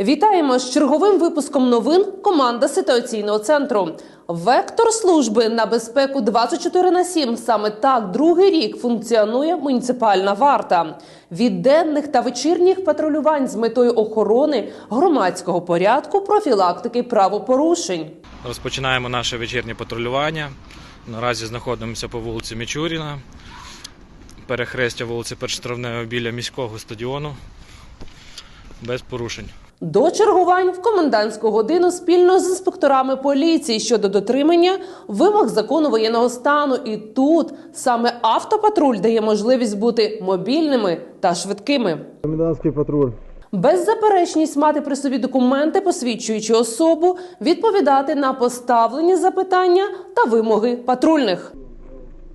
Вітаємо з черговим випуском новин команда ситуаційного центру. Вектор служби на безпеку 24 на 7. Саме так другий рік функціонує муніципальна варта. Від денних та вечірніх патрулювань з метою охорони громадського порядку, профілактики правопорушень. Розпочинаємо наше вечірнє патрулювання. Наразі знаходимося по вулиці Мічуріна, перехрестя вулиці Першотравневої біля міського стадіону. Без порушень. До чергувань в комендантську годину спільно з інспекторами поліції щодо дотримання вимог закону воєнного стану. І тут саме автопатруль дає можливість бути мобільними та швидкими. Комендантський патруль. Беззаперечність мати при собі документи, посвідчуючи особу, відповідати на поставлені запитання та вимоги патрульних.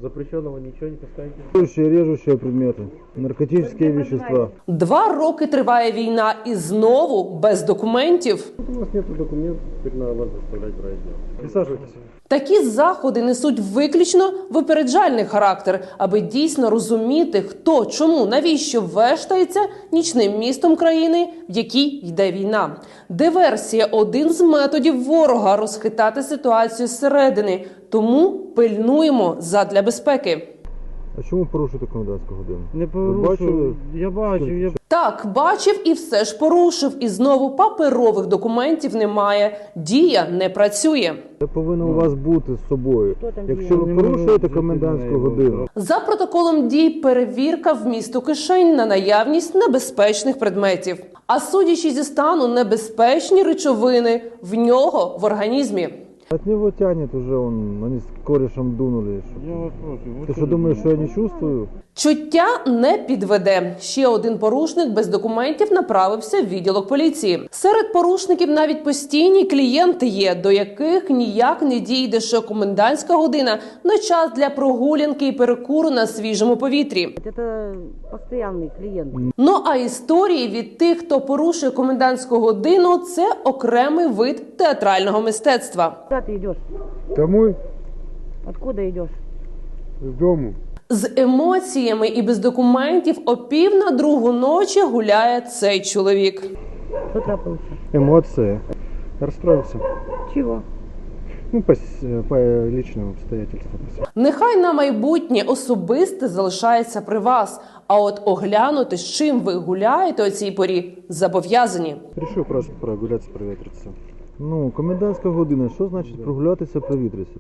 Запрещенного ничего не поставите. Режущие, режущие предметы. Наркотические вещества. Два роки триває війна і знову без документів. У вас нет документов, теперь надо вас доставлять в райотдел. Присаживайтесь. Такі заходи несуть виключно випереджальний характер, аби дійсно розуміти, хто, чому, навіщо вештається нічним містом країни, в якій йде війна. Диверсія один з методів ворога розхитати ситуацію зсередини. Тому пильнуємо задля безпеки. А чому порушити комендантську годину? Не бачили? порушив. Я бачив, я Так, бачив і все ж порушив. І знову паперових документів немає. Дія не працює. Це повинно у вас бути з собою. там Якщо ви порушуєте комендантську годину, За протоколом дій перевірка вмісту кишень на наявність небезпечних предметів. А судячи зі стану небезпечні речовини в нього в організмі. От него тянет уже он, они с корешем дунули. я вас прошу. Ты что думаешь, что я не чувствую? Чуття не підведе. Ще один порушник без документів направився в відділок поліції. Серед порушників навіть постійні клієнти є, до яких ніяк не дійде, що комендантська година не час для прогулянки і перекуру на свіжому повітрі. Это постоянный клиент. Ну а історії від тих, хто порушує комендантську годину, це окремий вид театрального мистецтва. Куда ты идешь? Домой? Откуда идешь? З дому. З емоціями і без документів о пів на другу ночі гуляє цей чоловік. Что трапилось? Эмоции. Расстроился. Чего? Ну, по, по личным обстоятельствам. Нехай на майбутнє особисте залишається при вас. А от оглянути, з чим ви гуляєте о цій порі, зобов'язані. Решил просто прогулятися, провітритися. Ну, комендантська година, що значить прогулятися, провітритися?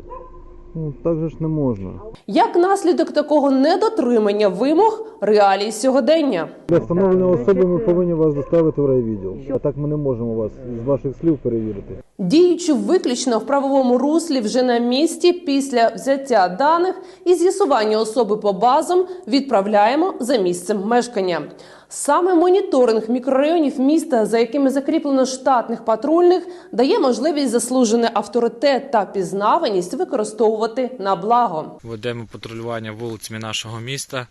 Ну, так же ж не можна. Як наслідок такого недотримання вимог реалій сьогодення. Для встановленої особи ми повинні вас доставити в райвідділ. А так ми не можемо вас з ваших слів перевірити. Діючи виключно в правовому руслі вже на місці після взяття даних і з'ясування особи по базам відправляємо за місцем мешкання. Саме моніторинг мікрорайонів міста, за якими закріплено штатних патрульних, дає можливість заслужений авторитет та пізнаваність використовувати на благо. Ведемо патрулювання вулицями нашого міста.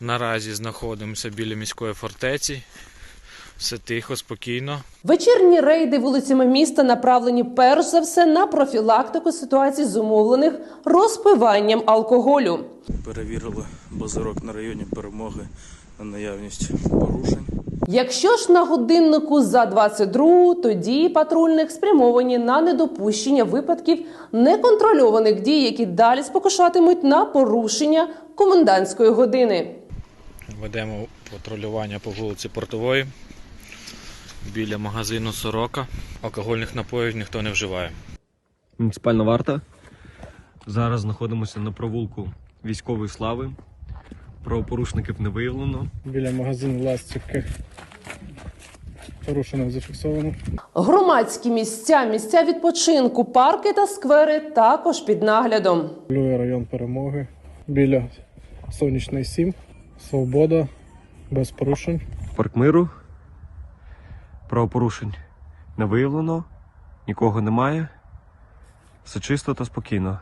Наразі знаходимося біля міської фортеці. Все тихо, спокійно. Вечірні рейди вулицями міста направлені перш за все на профілактику ситуацій, зумовлених розпиванням алкоголю. Перевірили базирок на районі перемоги на наявність порушень. Якщо ж на годиннику за 22, то дії патрульних спрямовані на недопущення випадків неконтрольованих дій, які далі спокушатимуть на порушення комендантської години. Ведемо патрулювання по вулиці Портової. Біля магазину Сорока. Алкогольних напоїв ніхто не вживає. Муніципальна варта. Зараз знаходимося на провулку військової слави. Правопорушників не виявлено. біля магазину ластівки. Порушено зафіксовано. Громадські місця, місця відпочинку, парки та сквери також під наглядом. Лює район перемоги. Біля сонячної 7. Свобода. Без порушень. Парк миру. Правопорушень не виявлено. Нікого немає. Все чисто та спокійно.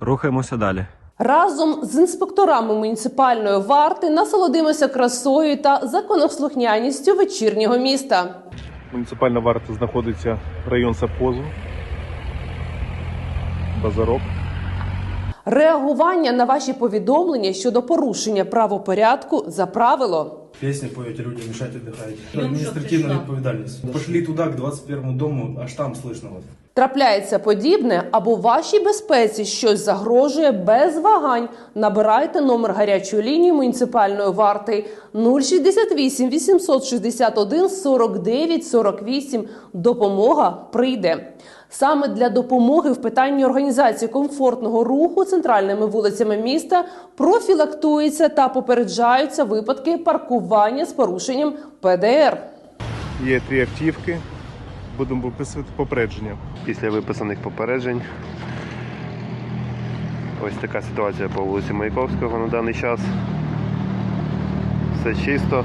Рухаємося далі. Разом з інспекторами муніципальної варти насолодимося красою та законослухняністю вечірнього міста. Муніципальна варта знаходиться в район Сапозу, Базарок. Реагування на ваші повідомлення щодо порушення правопорядку за правило. Песни поете, люди мешать отдыхаете. Административная відповідальність. Пошли туда, к 21 дому, аж там слышно вас. Трапляється подібне або вашій безпеці щось загрожує без вагань. Набирайте номер гарячої лінії муніципальної варти 068 861 49 48. Допомога прийде. Саме для допомоги в питанні організації комфортного руху центральними вулицями міста профілактуються та попереджаються випадки паркування з порушенням ПДР. Є три автівки. Будемо виписувати попередження. Після виписаних попереджень. Ось така ситуація по вулиці Маяковського на даний час. Все чисто,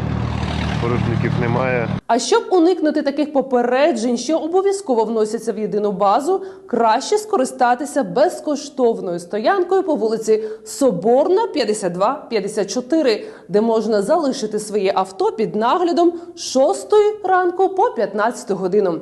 порушників немає. А щоб уникнути таких попереджень, що обов'язково вносяться в єдину базу, краще скористатися безкоштовною стоянкою по вулиці Соборна, 52-54, де можна залишити своє авто під наглядом з 6 ранку по 15 годину.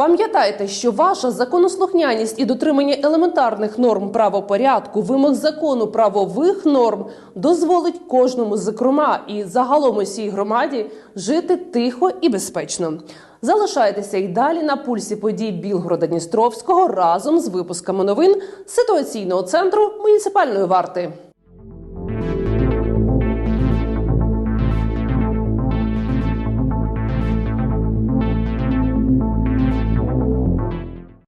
Пам'ятайте, що ваша законослухняність і дотримання елементарних норм правопорядку, вимог закону правових норм дозволить кожному, зокрема і загалом усій громаді, жити тихо і безпечно. Залишайтеся й далі на пульсі подій Білгорода Дністровського разом з випусками новин ситуаційного центру муніципальної варти.